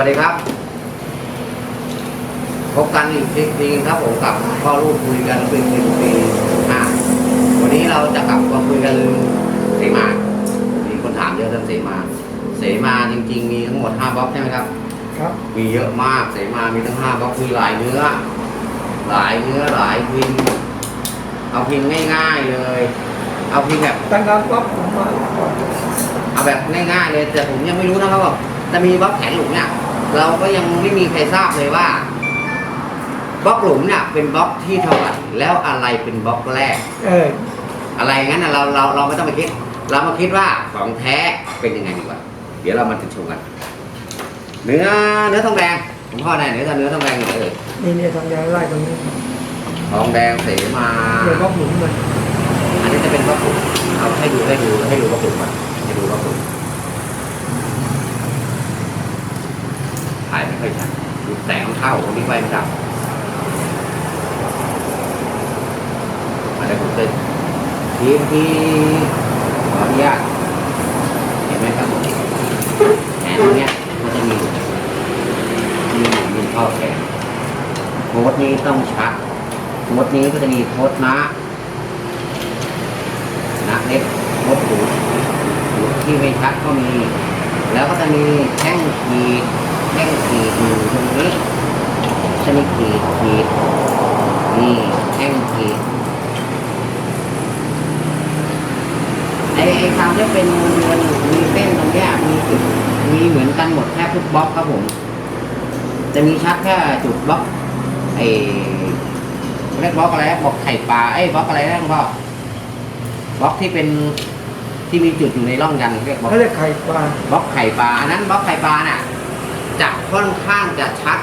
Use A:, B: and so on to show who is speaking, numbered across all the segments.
A: วัสดีครับ พบกันอีกทีนึงครับผมกับพ่อลูกคุยกันเป็นหนึ่งปีอ่าวันนี้เราจะกลับมาคุยกันเรื่องเสมา มีคนถามเยอะเรื่องเสมา เสมาจริง ๆ มีทั้งหมดห้าบล็อกใช่ไหมครับ
B: ครับ
A: มีเยอะมากเสมา มีทั้งห้าบล็อกมีหลายเนื้อ หลายเนื้อหลายพิมพ์เอาพิมพ์ง่าย ๆเลย เอาพิมพ์แบบ
B: ตั้งแต่ปั๊บผมมาก่อน
A: เอาแบบง่ายๆเลยแต่ผมยังไม่รู้นะครับว่าจะมีบล็อกแขนหลุมเนี่ย เราก็ยังไม่มีใครทราบเลยว่าบล็อกหลุมเนี่ยเป็นบล็อกที่เท่าไหร่แล้วอะไรเป็นบล็อกแรก
B: เออ
A: อะไรงั้นนะเราเราเราไม่ต้องไปคิด เรามาคิดว่าของแท้เป็นยังไงดีกว่า เดี๋ยวเรามาติดชมกัน เนื้อเนื้อทองแดงผมพ่อได้เนื้อเนื้อทองแดงเลย
B: นี่เนี่ยทางยายไล่ตรงนี้
A: ทองแดงเสมา
B: เดี๋ยวก็หมุนมัน
A: อันนี้จะเป็นบล็อกหลุมเอาให้ดูให้ดูให้ดูบล็อกหลุมก่อนให้ดูบล็อกหลุม ถ่ายไม่ค่อยชัดแสงมันเข้าคนที่ไมันดับมาได้ผมจะทีมที่ขออนุญาตเห็นไหมครับผมแขนตรงเนี้ยมันจะมีมีหมุนมีเข้าแขนโค้ดนี้ต้องชัดโค้ดนี้ก็จะมีโค้ดนะนะเล็กโค้ดหูหูที่ไม่ชัดก็มี แล้วก็จะมีแท่งขีด แท่งขีดอยู่ตรงนี้จะมีขีดขีดนี่แท่งขีดไอ้ไอ้คำที่เป็นมันมีเส้นตรงเนี้มีจุดมีเหมือนกันหมดแทบทุกบล็อกครับผม จะมีชัดแค่จุดบล็อกไอ้เรียกบล็อกอะไรบล็อกไข่ปลาไอ้บล็อกอะไรนะหลวงพ่อบล็อกที่เป็นที่มีจุดอยู่ในร่องยันเรียกบล็อก
B: เขาเรียกไข่ปลา
A: บล็อกไข่ปลาอันนั้นบล็อกไข่ปลาน่ะ จะค่อนข้างจะชัด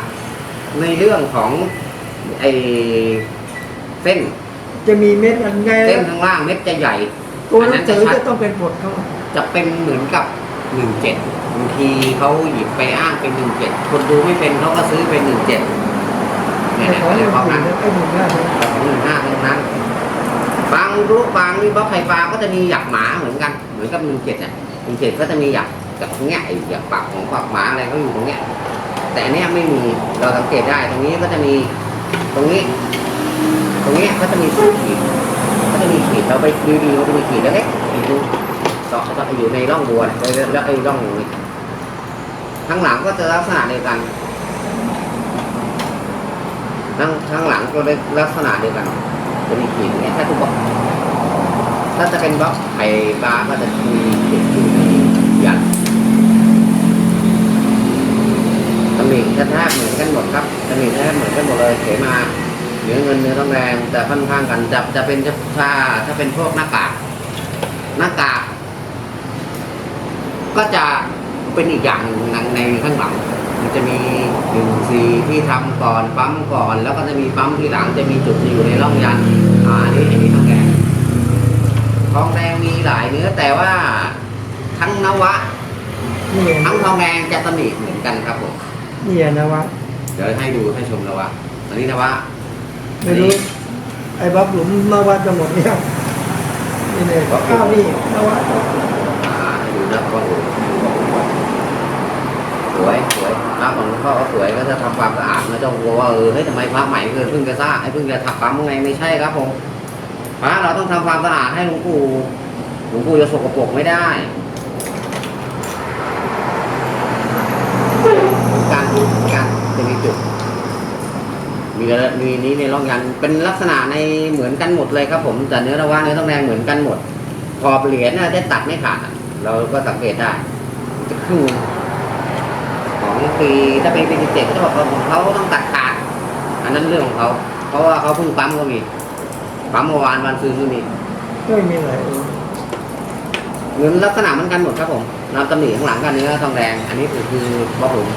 A: ในเรื่องของไอเส้น
B: จะมีเม็ดอันไง
A: เส้นข้างล่างเม็ดจะใหญ่
B: ตัว
A: อัน
B: หนั
A: นั้
B: ง
A: น
B: สื
A: จะ
B: อ
A: ชัด
B: จะต้องเป็นบทเขา
A: จะเป็นเหมือนกับหนึ่งเจ็ดบางทีเขาหยิบไปอ้างเป็นหนึ่งเจ็ดคนดูไม่เป็นเขาก็ซื้อเป็นหนึ่งเจ็ดเนี่ย
B: ไอ้
A: เนี่ย
B: ของ
A: เขา
B: ห
A: เรี
B: นึ่
A: ย
B: ง
A: กบล็อกนั้น
B: ไอ้หนึ่งหน้าเนี่ย
A: ของหนึ่งห้าตรงนั้นบางรูปบางนี่บล็อกไข่ปลาก็จะมีหยักหมาเหมือนกัน เหมือนกับหนึ่งเจ็ดเนี่ยหนึ่งเจ็ดก็จะมีหยัก กับตรงเนี้ยไอ้หยักปากของปากหมาอะไรก็อยู่ตรงเนี้ย แต่อันเนี้ยไม่มีเราสังเกตได้ตรงนี้ก็จะมีตรงนี้ ตรงเนี้ยก็จะมีขีดก็จะมีขีดเราไปดูดีมันจะมีขีดเล็กๆขีดดูเจาะเจาะอยู่ในร่องบัวเนี่ยแล้วไอ้ร่องนี้ข้างหลังก็จะลักษณะเดียวกันข้างข้างหลังก็ได้ลักษณะเดียวกัน จะมีขีดอย่างเงี้ยถ้าทุกบล็อกถ้าจะเป็นบล็อกไข่ปลาก็จะมีขีดอยู่ใน ตำหนิแทบเหมือนกันหมดครับตำหนิแทบเหมือนกันหมดเลยเขมาเนื้อเงินเนื้อทองแดงแต่ค่อนข้างกันจะจะเป็นถ้าถ้าเป็นพวกหน้ากากหน้ากากก็จะเป็นอีกอย่างในในข้างหลัง มันจะมีหนึ่งซีที่ทำก่อนปั๊มก่อน แล้วก็จะมีปั๊มที่หลังจะมีจุดอยู่ในร่องยันอ่านนี้อันนี้ทองแดงทองแดงมีหลายเนื้อแต่ว่าทั้งนวะทั้งทองแดงจะตำหนิเหมือนกันครับผม
B: นี่นะวะ
A: เดี๋ยวให้ดูให้ชมนะว่าอันนี้นะว่า
B: ไม่รู้ไอ้บ๊อบหลุมมาวัดจะหมดเนี่ยนี่เนี่ยข้าวนี่นะวะ
A: อ่าให้ดูนะว่าสวยสวยพระของหลวงพ่อก็สวยก็จะทำความสะอาดนะเจ้ากลัวว่าเออเฮ้ยทำไมพระใหม่เกินเพิ่งจะสร้างไอ้เพิ่งจะถักปั๊มไงไม่ใช่ครับผมพระเราต้องทำความสะอาดให้หลวงปู่หลวงปู่จะสกปรกไม่ได้ การการจะมีจุด มีกระมีนี้ในร่องยันเป็นลักษณะในเหมือนกันหมดเลยครับ ผมแต่เนื้อระว่าเนื้อทองแดงเหมือนกันหมดขอบเหรียญน่ะจะตัดไม่ขาดอะเราก็สังเกตได้จะครึ่งของปีถ้าเป็นปีเจ็ดเขาบอกว่าของเขาต้องตัดขาดอันนั้นเรื่องของเขา เพราะว่าเขาเพิ่งปั๊มก็มีปั๊มเมื่อวานวันซื้อก็มี
B: ไม่มีอะไร
A: เงินลักษณะเหมือนกันหมดครับผมนำตำหนิข้างหลังกันเนื้อทองแดง อันนี้คือคือบล็อกหลุม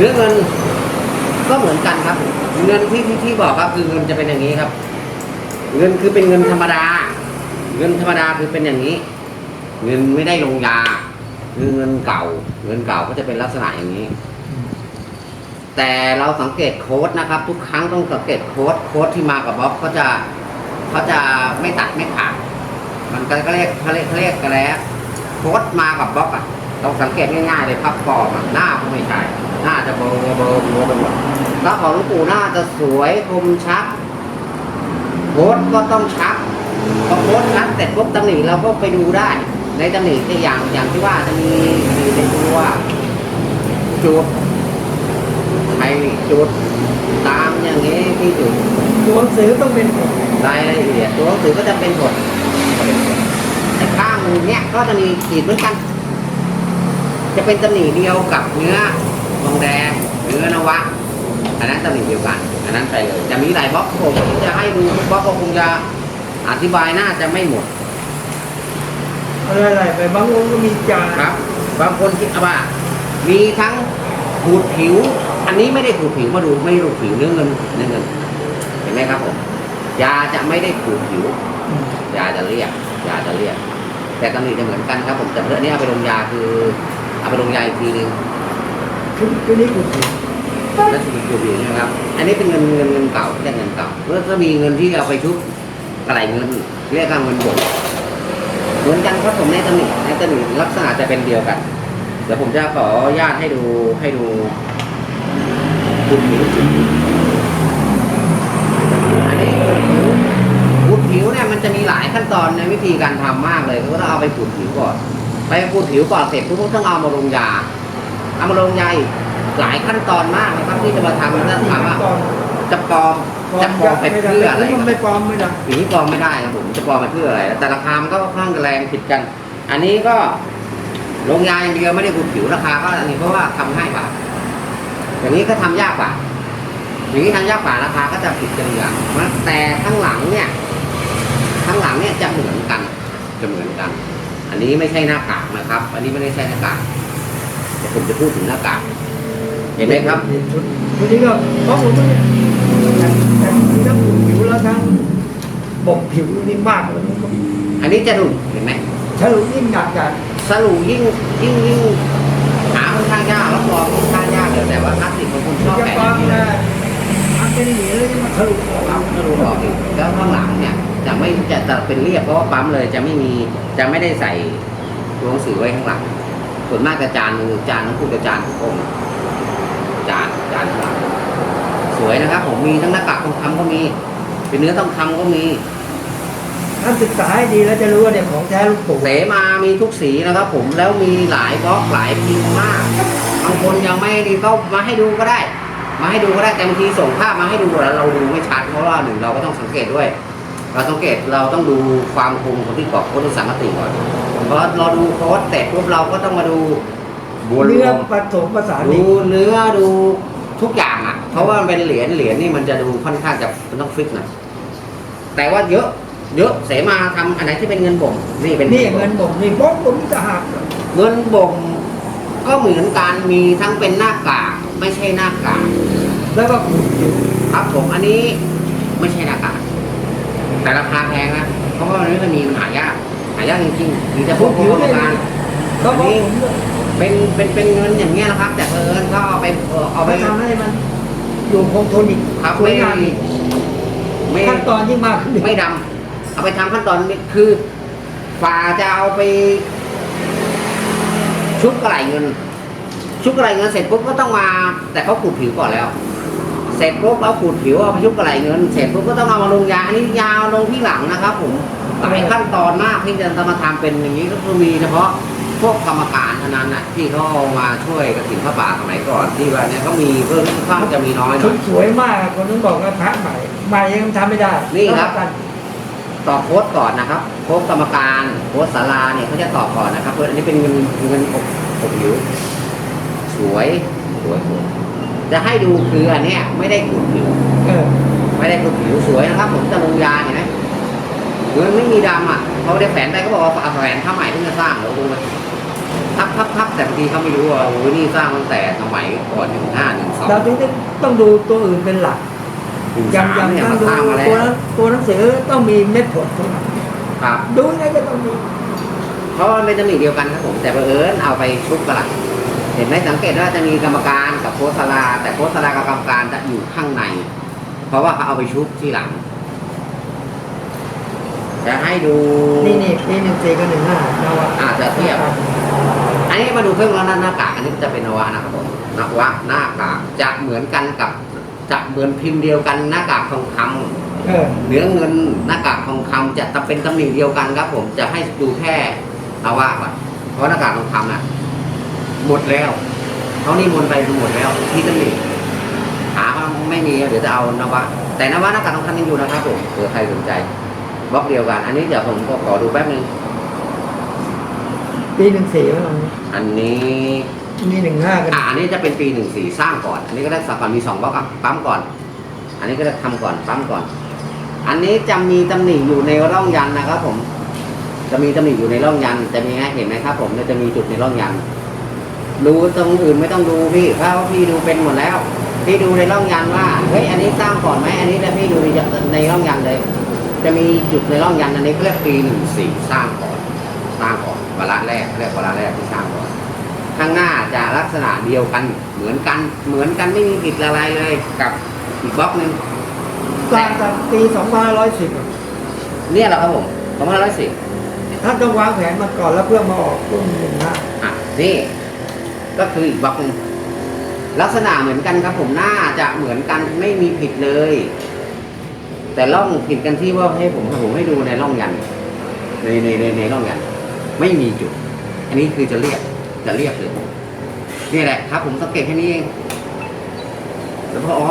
A: เนื้อเงินก็เหมือนกันครับ เงินที่ที่ที่บอกครับคือเงินจะเป็นอย่างนี้ครับ เงินคือเป็นเงินธรรมดา เงินธรรมดาคือเป็นอย่างนี้ เงินไม่ได้ลงยา คือเงินเก่า เงินเก่าก็จะเป็นลักษณะอย่างนี้ แต่เราสังเกตโค้ดนะครับ ทุกครั้งต้องสังเกตโค้ดโค้ดที่มากับบล็อกเขาจะเขาจะไม่ตัดไม่ขาดมันก็เรียกเขาเรียกเขาเรียกกันแล้วโค้ดมากับบล็อกอะ ต้องสังเกตง่ายๆเลยพับกรอบหน้าก็ไม่ใช่หน้าจะเบลอเบลอเบลอไปหมดแล้วของหลวงปู่หน้าจะสวยคมชัดโพสก็ต้องชัดพอโพสชัดเสร็จปุ๊บตำหนิเราก็ไปดูได้ ในตำหนิที่อย่างอย่างที่ว่าจะมีมีในตัวจุดไทยจุดตามอย่างนี้ที่จุด
B: ตัวหนังสือต้องเป็น
A: รายละเอียดตัวหนังสือก็จะเป็นบทแต่ข้างเนี้ยก็จะมีขีดเหมือนกัน จะเป็นตำหนิเดียวกับเนื้อทองแดงเนื้อนวะอันนั้นตำหนิเดียวกันอันนั้นไปเลยจะมีหลายบล็อกผมจะให้ดูทุกบล็อกก็คงจะอธิบายน่าจะไม่หมด
B: อะไรๆไปบางองค์ก็มีจาน
A: ครับ บางคนคิดว่ามีทั้งขูดผิว อันนี้ไม่ได้ขูดผิวมาดูไม่ได้ขูดผิวเนื้อเงินเนื้อเงินเห็นไหมครับผมยาจะไม่ได้ขูดผิวยาจะเรียกยาจะเรียก แต่ตำหนิจะเหมือนกันครับผมแต่เพื่อนนี้เอาไปลงยาคือ เอาไปลงยาอีกทีนึง
B: ชุดชุดนี้กูถือ
A: แล้วถึงขูดผิวนะครับ อันนี้เป็นเงินเงินเงินเก่าไม่ใช่เงินเก่าเมื่อก็มีเงินที่เอาไปชุบกระไรเงินเรียกว่าเงินบดเหมือนกันครับผมในตำหนิในตำหนิลักษณะจะเป็นเดียวกัน เดี๋ยวผมจะขออนุญาตให้ดูให้ดูขูดผิวอันนี้ขูดผิวเนี่ยมันจะมีหลายขั้นตอนในวิธีการทำมากเลยก็ต้องเอาไปขูดผิวก่อน ไปขูดผิวก่อนเสร็จปุ๊บก็ต้องเอามาลงยา เอามาลงยาอีกหลายขั้นตอนมากนะครับที่จะมาทำถ้าถามว่า
B: ตอน
A: จะปลอมจะปลอมไปเพื่ออะไร
B: มันไม่ปลอมไม่ได้
A: สีปลอมไม่ได้ครับผมจะปลอมไปเพื่ออะไร แต่ราคามันก็ค่อนข้างแรงผิดกัน อันนี้ก็ลงยาอย่างเดียวไม่ได้ขูดผิวราคาก็อันนี้เพราะว่าทำง่ายกว่าอย่างนี้ก็ทำยากกว่าอย่างนี้ทำยากกว่าราคาก็จะผิดกันอย่างแต่ข้างหลังเนี่ยข้างหลังเนี่ยจะเหมือนกันจะเหมือนกัน อันนี้ไม่ใช่หน้ากากนะครับ อันนี้ไม่ได้ใช่หน้ากากแต่ผมจะพูดถึงหน้ากากเห็นไหมครับ
B: ชุดชุดนี้ก็เพราะผมเนี่ยแต่แต่มีทั้งผิวแล้วทั้งบ่มผิวนี่มากเลยมันก็
A: อันนี้จะหลุดเห็นไหม
B: ฉลุยิ่งหนักใหญ่
A: สรุปยิ่งยิ่งยิ่งหาค่อนข้างยากรับรองค่อนข้างยากเลยแต่ว่าพลาสติกของคุณชอบ
B: จะ
A: แปะ
B: ฟัง
A: ที่
B: นะมันเป็นหนีเลยมันทะลุออก
A: เราก็รู้ออกอีกแล้วข้างหลังเนี่ย จะไม่จะจะเป็นเรียบเพราะว่าปั๊มเลยจะไม่มีจะไม่ได้ใส่ตัวหนังสือไว้ข้างหลัง ส่วนมากจะจานมือจานต้องพูดจะจานทุกองค์จานจานข้างหลังสวยนะครับ ผมมีทั้งหน้ากากทองคำก็มี เป็นเนื้อทองคำก็มี
B: ท่านศึกษาให้ดีแล้วจะรู้ว่าเนี่ยของแท้ลูกปู่
A: เสมามีทุกสีนะครับ ผมแล้วมีหลายบล็อกหลายพิมพ์มากบางคนยังไม่ดีก็มาให้ดูก็ได้ มาให้ดูก็ได้แต่บางทีส่งภาพมาให้ดูแล้วเราดูไม่ชัดเพราะว่าหนึ่งเราก็ต้องสังเกตด้วย เราสังเกตเราต้องดูความคมของที่กรอบโค้ดสังกติก่อนเพราะเราดูโค้ดเสร็จปุ๊บเราก็ต้องมาดูบวร
B: เนื้
A: ว
B: อ
A: ม
B: ผสมภาษาน
A: ดู
B: นี่
A: เนื้อดูทุกอย่างอะ เพราะว่ามันเป็นเหรียญเหรียญนี่มันจะดูค่อนข้างจะมันต้องฟิกหน่อยแต่ว่าเยอะเยอะเสมาทำอันไหนที่เป็นเงินบ่มนี่เป็น
B: นี่
A: บ่ม
B: เงินบ่มนี่ป๊อกผมจะหัก
A: เงินบ่มก็เหมือนกันมีทั้งเป็นหน้ากากไม่ใช่หน้ากาก
B: แล้วก็ขูดผิว
A: ครับผมอันนี้ไม่ใช่หน้ากาก แต่ราคาแพงนะเพราะว่ามันไม่ค่อยมีมันหายากหายากจริงๆมีแต่พวกพวกกรรมการ
B: เขาบอกผม
A: เป็นเป็นเป็นเงินอย่างเงี้ยนะครับแต่เอิญเขาเอาไปเอ่อเอา
B: เอา
A: ไป
B: ไปทำให้มันอยู่คงทนอีก
A: ครับ
B: สว
A: ไม่
B: ยงามอีก
A: ไม่
B: ขั้นตอนยิ่งมากขึ้นอีก
A: ไม่ดำเอาไปทำขั้นตอนนี้คือฝ่าจะเอาไป ชุบกระไหลเงิน ชุบกระไหลเงินเสร็จปุ๊บก็ต้องมา แต่เขาขูดผิวก่อนแล้ว เสร็จปุ๊บเราขูดผิวเอาไปชุบกระไหลเงินเสร็จปุ๊บก็ต้องเอามาลงยาอันนี้ยาวลงที่หลังนะครับ ผมหลายขั้นตอนมากที่จะมาทำเป็นอย่างนี้ก็คือมีเฉพาะพวกกรรมการเท่านั้นนะที่เขาเอามาช่วยกระถิ่นพระป่าสมัยก่อนที่ว่าเนี่ยเขามีเพิ่มค่อนข้างจะมีน้อยหน่
B: ชุ
A: อ
B: ด
A: ย
B: สวยมากคนนึงบอกว่าพระใหม่ใหม่ยังทำไม่ได้
A: นี่ครับ
B: ต้องกัน
A: ต่อโค้ดก่อนนะครับโค้ดกรรมการโค้ดศาลาเนี่ยเขาจะต่อก่อนนะครับเพื่ออันนี้เป็นเงินเงินอบอบผิวสวยสวยสวย จะให้ดูคืออันเนี้ยไม่ได้ขูดผิว
B: เออ
A: ไม่ได้ขูดผิวสวยนะครับ ผมจะลงยาเห็นไหมเงินไม่มีดำอะเขาได้แฝนไปก็บอกว่าเอาแฝนผ้าใหม่เพิ่งจะสร้างแล้วดูมันทับทับทับแต่บางทีเขาไม่รู้ว่าโอ้ยนี่สร้างตั้งแต่สมัยก่อนหนึ่งห้าหนึ่งสอง
B: เราถึงต้องดูตัวอื่นเป็นหลัก
A: หนึ่ง
B: อย่าง
A: สาม
B: อย่าง
A: เนี่ย
B: ต้อ
A: มาง
B: ดู
A: สร้างมาแล้
B: ตัววตัวหนังสือต้องมีเม็ดผลทุกอย่าง
A: ครับ
B: ดูยังไงก็ต้องดู
A: เพราะว่ามันเป็นตำหนิเดียวกันครับผมแต่บังเอิญเอาไปชุบกระหลังเห็นไหมสังเกตว่าจะมีกรรมการกับ โค้ชสลาแต่โค้ชสลากับกรรมการจะอยู่ข้างใน เพราะว่าเขาเอาไปชุบที่หลัง จะให้ดู
B: นี่นี่ปีหนึ่งสี่กับหนึ่งห้าเรา
A: อาจจะเทียบ อันนี้มาดูเครื่องแล้วหน้ากากอันนี้จะเป็นนวะนะครับผมนวะหน้ากากจะเหมือนกันกับจะเหมือนพิมพ์เดียวกันหน้ากากทองคำ
B: เออ
A: เนื้อเงินหน้ากากทองคำจะจะเป็นตำหนิเดียวกันครับ ผมจะให้ดูแค่นวะก่อนเพราะหน้ากากทองคำน่ะหมดแล้ว เขานี่มนต์ไปหมดแล้วที่ตำหนิหาว่าไม่มีเดี๋ยวจะเอานวะแต่นวะหน้ากากทองคำยังอยู่นะครับผมเผื่อใครสนใจบล็อกเดียวกัน อันนี้เดี๋ยวผมก็ขอดูแป๊บนึง
B: ปีหนึ่งสี่แล้ว
A: อันนี้
B: มีหนึ่งห้ากัน
A: อ่าอันนี้จะเป็นปีหนึ่งสี่สร้างก่อน อันนี้ก็ได้สักก่อนมีสองบล็อกอะปั๊มก่อน อันนี้ก็ได้ทำก่อนปั๊มก่อน อันนี้จะมีตำหนิอยู่ในร่องยันนะครับผม จะมีตำหนิอยู่ในร่องยันจะมีให้เห็นไหมครับผมเนี่ยจะมีจุดในร่องยัน ดูตรงอื่นไม่ต้องดูพี่เพราะว่าพี่ดูเป็นหมดแล้ว พี่ดูในร่องยันว่าเฮ้ยอันนี้สร้างก่อนไหมอันนี้แล้วพี่ดูในในร่องยันเลย จะมีจุดในร่องยันอันนี้เขาเรียกปีหนึ่งสี่สร้างก่อนสร้างก่อนวาระแรกเขาเรียกวาระแรกที่สร้างก่อนข้างหน้าจะลักษณะเดียวกันเหมือนกันเหมือนกันไม่มีผิดอะไรเลยกับอีกบล็อกหนึ่ง
B: สร้างจากปีสองพันร้อยสิบ
A: เนี่ยแหละครับผมสองพันร้อยสิบ
B: ท่านต้องวางแผนมาก่อนแล้วเพื่อมาออกรุ่นหนึ่งห้า
A: อะนี่ ก็คืออีกบล็อกหนึงลักษณะเหมือนกันครับ ผมหน้าจะเหมือนกันไม่มีผิดเลย แต่ร่องผิดกันที่ว่าให้ผมผมให้ดูในร่องยันในในในในร่องยัน ไม่มีจุด อันนี้คือจะเรียกจะเรียกเลยนี่แหละครับ ผมสังเกตแค่นี้เองแล้วพออ๋อ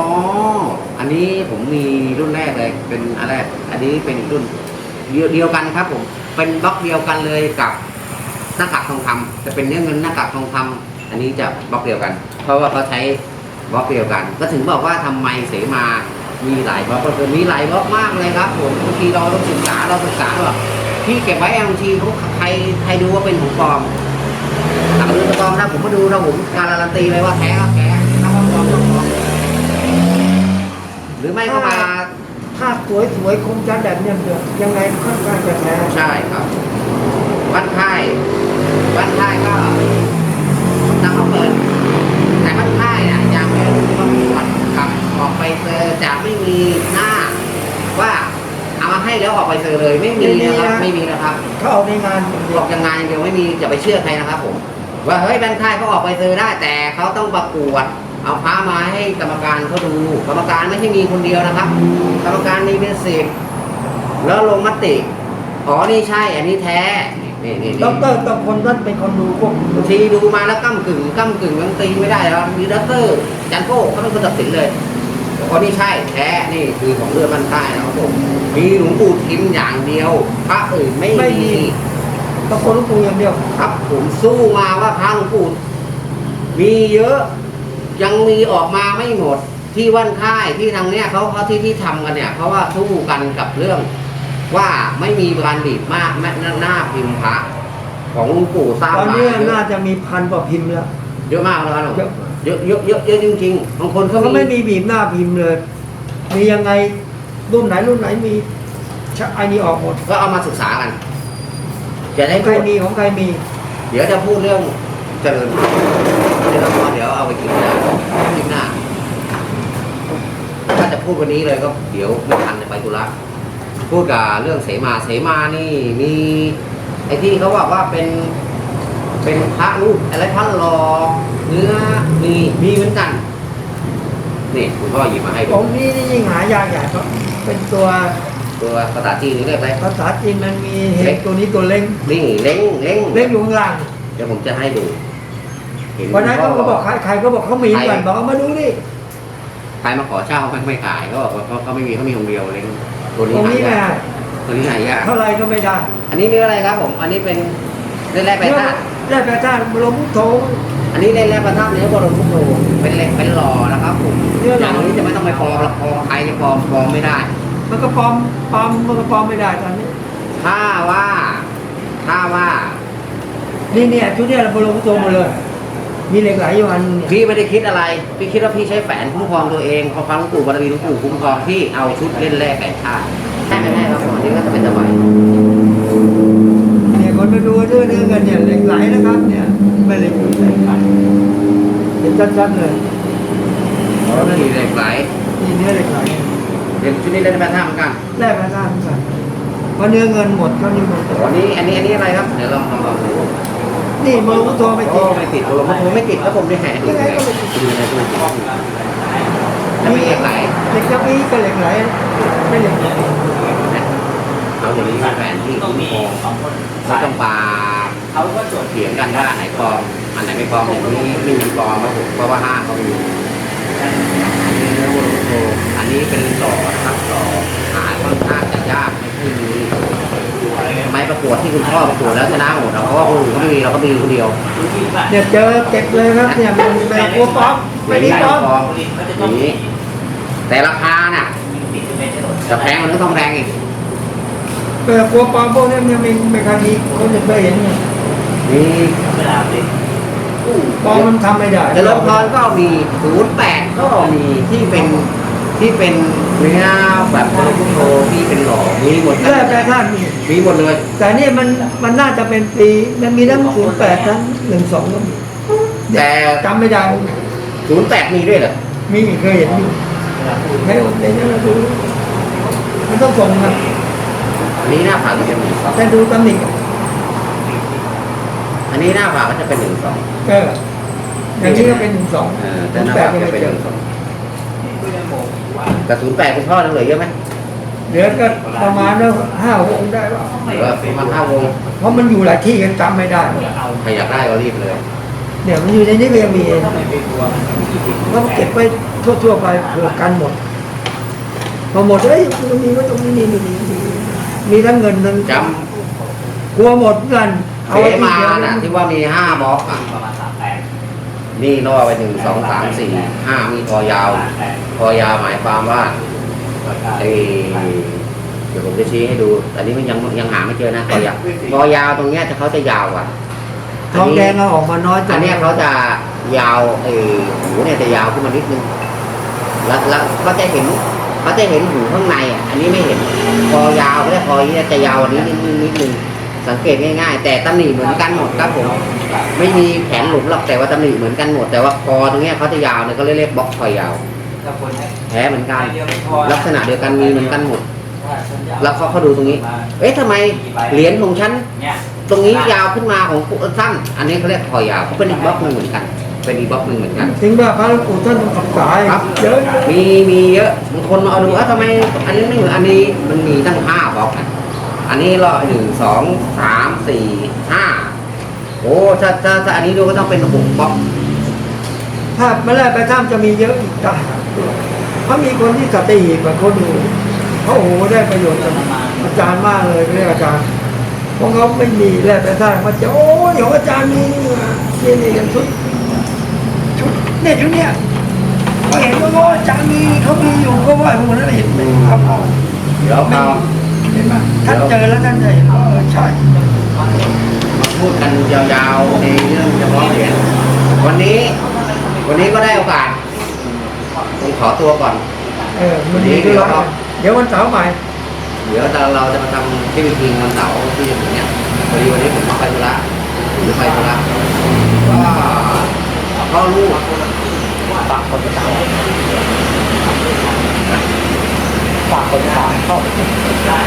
A: อันนี้ผมมีรุ่นแรกเลย เป็นอะไรอันนี้เป็นอีกรุ่นเดียวเดียวกันครับ ผม เป็นบล็อกเดียวกันเลยกับหน้ากากทองคำจะเป็นเนื้อเงินหน้ากากทองคำ อันนี้จะบล็อกเดียวกัน เพราะว่าเขาใช้บล็อกเดียวกัน ก็ถึงบอกว่าทำไมเสมามีหลายบล็อกก็คือมีหลายบล็อกมากเลยครับผมบางทีเราต้องศึกษาเราศึกษาว่าพี่เก็บไว้บางทีเขาใครใครดูว่าเป็นของปลอมหลังดูตัวปลอมถ้าผมมาดูนะผมการันตีเลยว่าแท้ก็แท้ถ้าปลอมก็ปลอมหรือไม่ก็มา
B: ถ้าสวยสวยๆคมชัดแบบเนี้ยเถอะยังไงค่อนข้างจะแท้
A: ใช่ครับบ้านค่ายบ้านค่ายก็ นำมาเปิด แต่บ้านค่ายเนี่ยยังไม่รู้ว่ามีวันกับออกไปเซอร์จะไม่มีหน้า ว่าเอามาให้แล้วออกไปเซอร์เลยไม่มีนะครับไม่มีนะครับ
B: เขาเอาในงานอย่างเดี
A: อ
B: ยว
A: อกจากงานอย่างเดียวไม่มีอย่าไปเชื่อใครนะครับ ผม ว่าเฮ้ยแบงค์ค่ายเขาออกไปเซอร์ได้แต่เขาต้องประกวดเอาพระมาให้กรรมการเขาดูกรรมการไม่ใช่มีคนเดียวนะครับ กรรมการมีเป็นสิบแล้วลงมติอ๋อนี่ใช่ อันนี้แท้ นี่นี่
B: ด
A: นี่
B: รตะพลท่านเป็นคนดูพวก
A: บางทีดูมาแล้วก้ากึ่งก้ากึ่งยังตีไม่ได้แล้วมีดัตเตอร์จันโก้เขาเป็นคนตัดสินเลยอ๋อนี่ใช่แท้นี่คือของเรือบ้านค่ายนะครับผมมีหลวงปู่ทิมอย่างเดียว พระอื่นไม่มี
B: ตะพลหลูกปูอย่างเดียว
A: ครับผมสู้มาว่าพระหลวงปู่มีเยอะยังมีออกมาไม่หมดที่ว่านค่ายที่ทางเนี้ยเขาเขาที่ที่ทำกันเนี่ยเพราะว่าสู้กันกับเรื่อง ว่าไม่มีการบีบมากแม่หน้าพิมพ์พระของหลวงปู่สร้าง
B: ตอน
A: มา
B: นี้
A: เย
B: น่า
A: อะ
B: จะมีพันกว่าพิมพ์แล้ว
A: เยอะมากแล้วครับ
B: เยอะ
A: เยอะเยอะเยอะเยอะจริงๆบางคน
B: เขา
A: เขา
B: ก็ไม่มีบีบหน้าพิมพ์เลย มียังไงรุ่นไหนรุ่นไหนมีชะไอ้นี่ออกหมด
A: ก็เอามาศึกษากันจะ
B: ข
A: ได้
B: องใคร
A: พูด
B: มีของใครมี
A: เดี๋ยวจะพูดเรื่องเจริญเดี๋ยวเราเดี๋ยวเอาไปกินหน้ากินหน้าถ้าจะพูดวันนี้เลยก็เดี๋ยวไม่ทันจะไปธุระ พูดกับเรื่องเสมาเสมานี่มีไอ้ที่เขาบอกว่าเป็นเป็นพระรูปอะไรพระหลอเนื้อมีมีเหมือนกันนี่คุณพ่อหยิบมาให้
B: ข
A: ดู
B: องนี้นี่ยิ่งหายากใหญ่เพราะเป็นตัว
A: ตัวภาษาจีนนี่เรียกอะไร
B: ภาษาจีนมันมีเห็ดตัวนี้ตัวเล็ง
A: นี่เล้งเล้ง
B: เล็งอยู่ข้างล่าง
A: เดี๋ยวผมจะให้ดูเห็
B: วันนั้น
A: คุณ
B: เขา
A: พ่
B: ก็บอกใครใครก็บอกเขามีเหมือนกันบอกเอามาดูดิ
A: ใครมาขอเช่าเขาไม่ขายเขาบอกว่าเขาเขาไม่มีเขามีองค์เดียวเล้ง ตัว
B: ต
A: นี้
B: รง
A: หา
B: นี้ไง
A: ยากตัวนี้หายาก
B: เท่าไรก็ไม่ได้
A: อันนี้เนื้ออะไรครับผม อันนี้เป็นเนื้อแร่แปรธาตุ
B: แรกพระเจ้าบรมพุทโธ
A: อันนี้ได้แร่แปรธาตุเนื้อบรมพุทโธเป็นเหล็กเป็นหล่อนะครับผม
B: เนื้อหล่อ
A: อ ย่างนี้จะไม่ต้องไปปลอมหรอกปลอมใครจะปลอมปลอมไม่ได้
B: มันก็ปลอมปลอมมันก็ปลอมไม่ได้ตอนนี้
A: ถ้าว่า ถ้าว่า
B: นี่เนี่ยชุดเนี้เราบรมพุทโธหมดเลย มีเหล็กไหลอยู่อันนึงเนี่ย
A: พี่ไม่ได้คิดอะไร พี่คิดว่าพี่ใช้แฝนคุ้มครองตัวเองพอฟังหลวงปู่บารมีหลวงปู่คุ้มครองพี่เอาชุดเล่นแร่แก่ชาติใช่ไหมแม่ครับผมอันนี้ก็จะเป็นสมัย
B: เนี่ยคนมาดูด้วยเนื้อกันเนี่ยเหล็กไหลนะครับ เนี่ยไม่เหล็กไหลกันเห็นชัดๆเลย
A: มีเหล็กไหล
B: นี่เนื้อเหล็กไหล
A: เดี๋ยวชุดนี้ได้แร่แปรธาตุเหมือนกัน
B: แรกพระเจ้าเหมือนกันว่าเนื้อเงินหมดเท่านี้หมด
A: อันนี้อันนี้อันนี้อะไรครับเดี๋ยวลองลองลองดู
B: นี่มรพุทโธไม่
A: โอ้
B: ติด
A: ไม่ติดลมโทไม่ติดแล้วผมได้แห่ดู
B: ยังไง
A: เลย
B: ก็ไม่ติด
A: ดูในตู้แล้วไม่เอกไหล
B: เหล็กกระพี้กับเหล็กไหลไม่เหล็กไหล
A: เอาอย่างนี้มีแผนที่คุ้มครองไม่ต้องปา
C: เขาก็จด
A: เถียงกันว่าอันไหนปลอมอันไหนไม่ปลอมอย่างนี้ไม่มีปลอมครับผมเพราะว่าห้างเขาไม่มีอันนี้เนื้อวัวโตอันนี้เป็นหล่อนะครับหล่อหาค่อนข้างจะยากไม่ค่อยมีทำไม ประกวดที่คุณพ่อประกวดแล้วชนะหมดอะเพราะว่าคนอื่นเขาไม่มีเราก็มีคนเดียว
C: รู้ที่ว่า
B: เนี่ยเจอเก็บเลยครับเนี่ยมันแบบกลัวป๊อปไม่มีป๊อป
A: ปลอมอย่างนี้แต่ราคาน่ะ
C: ติดเป็นถนน
A: จะแพงมันก็ต้องแพงอีก
B: แบบกลัวป๊อปพวกนี้เนี่ยไม่ไม่เคยมีคนจะเคยเห็นเนี่ย
A: มี
C: เวลาเด็ก
B: ป๊อปมันทำไม่ได้
A: เจริญพรก็มีศูนย์แปดก็มีที่เป็น ที่เป็นเนื้อแบบโคโลโตที่เป็นหล่อมีหมด
B: แร่แปรธาตุมี
A: มีหมดเลย
B: แต่นี่มันมันน่าจะเป็นปีมันมีทั้งศูนย์แปดทั้งหนึ่งสองก็มี
A: แต่
B: จำไม่ได้
A: ศูนย์แปดมีด้วยเหรอ
B: มีเคยเห็นอยู่
C: เวลาพูด
B: ให้ผมเลยนะเราดูมันต้องส่งนะ
A: อันนี้หน้าผากก็จะมีสอง
B: แต่ดูตำหนิ
A: อันนี้หน้าผากก็จะเป็นหนึ่งสอง
B: เอออย่างนี้ก็เป็นหนึ่งสอง
A: เออแต่
B: ศูน
A: ห
B: ย์
A: น้า
B: แป
A: ผา
B: ด
A: ก
B: ก็
A: จะ
B: ไม่
A: เป็น
B: เจ
A: ห
B: อ
A: นึ่งสอง
C: ไม่ได้โมงว่า
A: แต่ศูนย์แปดคุณพ่อยังเหลือเยอะไหม
B: เหลือก็ประมาณแล้วห้าหกองค์ได้ป่ะ
A: เหลือประมาณห้าวง
B: เพราะมันอยู่หลายที่กันจำไม่ได้
C: เอา
A: ใครอยากได้ก็รีบเลย
B: เนี่ยมันอยู่ในนี้ก็ยังมีเอง
C: ถ้าไม่ไปกลัวมันไม่ติด
B: ก็เก็บไว้ทั่วๆไปเผื่อกันหมดพอหมดเอ้ยตรงนี้ไว้ตรงนี้นี่นี่นี่มีทั้งเงินทั้ง
A: จ
B: กลัวหมดเงินำเอา
A: เส
B: ไว้ที่
A: มา
B: เดียว
A: น่ะที่ว่ามีห้าบล็อกอะ นี่ล่อไปหนึ่งสองสามสี่ห้ามีคอยาวคอยาวหมายความว่าไอเดี๋ยวผมจะชี้ให้ดู แต่นี้มันยังยังหาไม่เจอนะคอยาวคอยาวตรงเนี้ยจะเขาจะยาวกว่า
B: ทองแดงเอาออกมาน้อยจั
A: อั
B: ง
A: นเนี้ยเขาจะยาวไอหูเนี่ยจะยาวขึ้นมานิดนึงแล้วแล้วเขาจะเห็นเขาจะเห็นหูข้างในอะ อันนี้ไม่เห็น คอยาวไม่ได้คอเนี่ยจะยาวกว่านี้นิดนึงนิดนึง สังเกตง่าย ๆ แต่ตำหนิเหมือนกันหมดครับผม ไม่มีแขนหลุมหรอกแต่ว่าตำหนิเหมือนกันหมด แต่ว่าคอตรงเนี้ยเขาจะยาวเนี่ยก็เรียกบล็อกคอยาว
C: ถ้าคนให้
A: แพ้เหมือนกัน
C: เดียวไม่พอ
A: ลักษณะเดียวกันมีเหมือนกันหมด แล้วเขาเขาดูตรงนี้ เอ๊ะทำไมเหรียญของฉัน
C: เนี่ย
A: ตรงนี้ยาวขึ้นมาของกูสั้นอันนี้เขาเรียกคอยาวเขาเป็นอีกบล็อกหนึ่งเหมือนกันเป็นอีกบล็อกหนึ่งเหมือนกัน
B: ถึงว่าพระหลวงปู่ท่านศึกษา
A: ครับ
B: เยอะ
A: มีมีเยอะบางคนเอาดูว่าทำไมอันนี้ไม่เหมือนอันนี้มันมีตั้งห้าบล็ อกอะอันนี้ละหนึ่งสองสามสี่ห้าโอ้ถ้าถ้าถ้าอันนี้ดูก็ต้องเป็นหกบล็อก
B: ถ้าเมื่อไรไปถ้ำจะมีเยอะอีกต่างหากด้วยเขามีคนที่สัตหีบกับคนดูเขาโอ้โหได้ประโยชน์จากอาจารย์มากเลยเรียกอาจารย์เพราะเขาไม่มีแร่ไปสร้างมาจะโอ้ยของอาจารย์มีนี่มานี่นี่กันชุดชุดเนี่ยชุดเนี่ยเขาเห็นว่าโอ้อาจารย์มีเขามีอยู่ก็ว่าโอ้โหนั่นเห็นไหมครับเอา
A: เดี๋ยวเรา
B: เห็นไหมท่านเจอแล้วท่านจะเห็นว่าเออใช่
A: มาพูดกันยาวๆในเรื่องเฉพาะเหรียญวันนี้ วันนี้ก็ได้โอกาสผมขอตัวก่อน
B: เออมันมีด้วยกันเดี๋ยววันเสาร์ใหม่
A: เดี๋ยวเราจะมาทำที่วิธีวันเสาร์ที่จะถึงเนี่ยพอดีวันนี้ผมไปธุระผมไปธุระก็ก็ลูก
C: ฝากคนตาม ฝากคนตามเข้าได้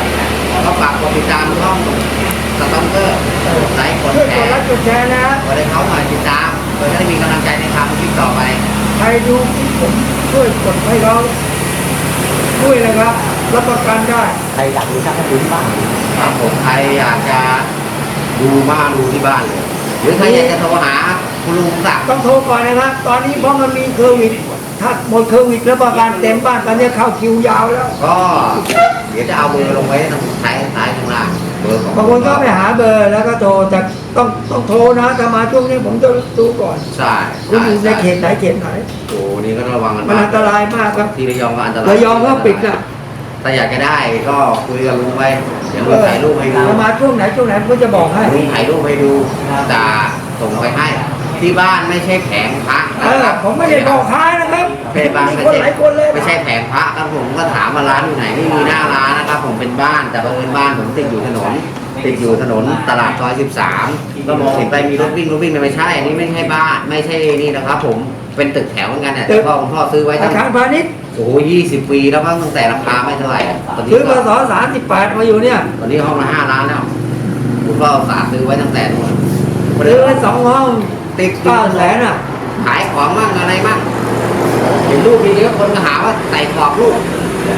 A: ก็ฝากกดติดตามช่องสตองเกอร์ไลค์กด
B: ช่วย
A: แช
B: กด
A: ร์
B: ไลค์กดแชร์นะ
A: กดให้เขาหน่อยติดตามเพื่อจะได้มีกำลังใจในทำคลิปต่อไป
B: ใครดูคลิปผมช่วยกดให้เขาด้วยนะครับรับประกันได้
C: ใครอยากดูช่างให้ดูที่บ้าน
A: ครับผมใครอยากจะดูบ้านดูที่บ้านเลย หรือใครอยากจะโทรหาคุณลุงศักดิ์
B: ต้องโทรก่อนนะครับ ตอนนี้เพราะมันมีโควิดถ้าหมดโควิดแล้วประกันเต็มบ้านตอนนี้เข้าคิวยาวแล้ว
A: ก็ เดี๋ยวจะเอาเบอร์ลงไว้ตรงท้ายท้ายข้างล่างเบอร์ของ
B: บางคนก็ไปหาเบอร์แล้วก็โทรแต่ต้องต้องโทรนะถ้ามาช่วงนี้ผมจะดูก่อน
A: ใช่
B: คุณอยู่ใน
A: ใช่
B: เขตไหนเขตไหน
A: โอ้นี่ก็ต้องระวังกัน
B: มัน
A: มาก
B: อันตรายมากครับ
A: ที่ระยองก็อันตราย
B: ระยองก็ปิดนะ
A: ถ้าอยากจะได้ก็คุยกับลุงไปเดี๋ยวลุงถ่ายรูปให้ดู
B: ถ้ามาช่วงไหนช่วงไหนผมก็จะบอกให้
A: ลุงถ่ายรูปให้ดูจะส่งไปให้ ที่บ้านไม่ใช่แผงพระ
B: เออผมไม่ได้บอกค้ายนะครับ
A: เป็นบ้าน
B: มี
A: ไม่
B: คน
A: ใช่
B: หลายคนเลย
A: ไม่ใช่แผงพระครับผมก็ถามว่าร้านอยู่ไหนไม่มีหน้าร้านนะครับ ผมเป็นบ้านแต่บังเอิญบ้านผมติดอยู่ถนน ติดอยู่ถนนตลาดซอย13ก็มองเห็นไปมีรถวิ่งรถวิ่งแต่ไม่ใช่อันนี้ไม่ใช่บ้านไม่ใช่นี่นะครับ ผมเป็นตึกแถวเหมือนกันเนี่ยแต่พ่อคุณพ่อซื้อไว้
B: อา
A: ตั้ง
B: คารพาณิชย์
A: โอ้โหยี่สิบปีแล้วมั้งตั้งแต่ราคาไม่เท่าไหร่อะตอนนี้
B: ซื้อพ
A: ก็
B: ศสามสิบแปดมาอยู่เนี่ย
A: ตอนนี้ห้องละห้าล้านแล้วคุณพ่อฝากซื้อไว้ตั้งแต่นู่น
B: ซื้อไว้สองห้อง
A: ติด
B: เก้าแสนอะ
A: ขายของมั่งอะไรมั่งเห็นรูปดีๆคนก็หาว่าใส่กรอบรูป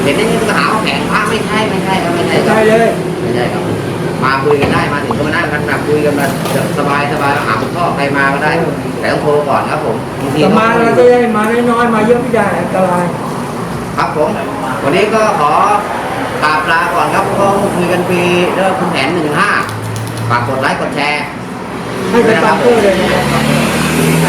A: เห็นอย่างนี้ก็หาว่าแผงพระไม่ใช่ไม่ใช่ครับไม่ใช่ค
B: ใจ
A: รับ
B: เลย
A: ไม่ใช่ครับ มาคุยกันได้มาถึงก็มานั่งกันแบบคุยกันแบบสบายสบายหาคุณพ่อใครมาก็ได้แต่ต้องโทรก่อนครับผมบางที
B: แต่
A: ต้อง
B: มาเราจะได้มาน้อยๆมาเยอะไม่ได้อันตราย
A: ครับผม วันนี้ก็ขอกราบลาก่อนครับเพราะคุยกันปีเริ่มคุณแผนหนึ่งห้าฝากกดไลค์กดแชร์
B: ให้สปอนเซอร์เลยนะครับ
A: ไป